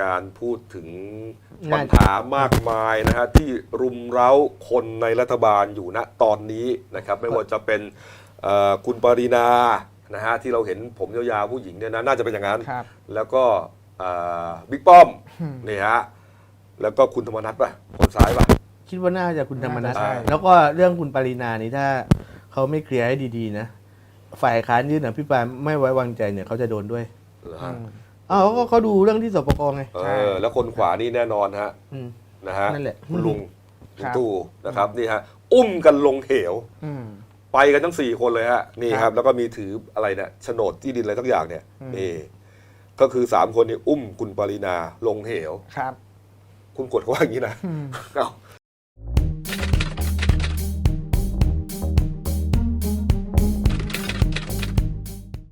การพูดถึงน่าปัญหามากมายนะฮะที่รุมเร้าคนในรัฐบาลอยู่ณตอนนี้นะครับ ไม่ว่าจะเป็นเอ่อคุณปรินานะฮะที่เราเห็นผมยาวๆผู้หญิงเนี่ยนะน่าจะเป็นอย่างนั้น ครับ แล้วก็เอ่อบิ๊กป้อมอืมนี่ฮะแล้วก็คุณธรรมนัฐป่ะคนซ้ายป่ะ คิดว่าน่าจะคุณธรรมนัฐน่าจะใช่ แล้วก็เรื่องคุณปรินานี่ถ้าเขาไม่เคลียร์ให้ดีๆนะ ฝ่ายค้านยื่นอภิปรายไม่ไว้วางใจเนี่ยเขาจะโดนด้วย เหรอฮะ อ้าวก็เขาดูเรื่องที่สปกไง เออแล้วคนขวานี่แน่นอนฮะอืม นะฮะนั่นแหละ คุณลุงคลุรังบตู่นะครับนี่ฮะอุ้มกันลงเหว อืม ไปกันทั้งสี่คนเลยฮะนี่คครัรับบแล้วก็มีถืออะไรเนี่ยโฉนดที่ดินอะไรทั้งอย่างเนี่ยอืม นี่ก็คือสามคนนี่อุ้มคุณปรินาลงเหว ครับ คุณกดเขาว่าอย่างนี้นะอืม เอ้า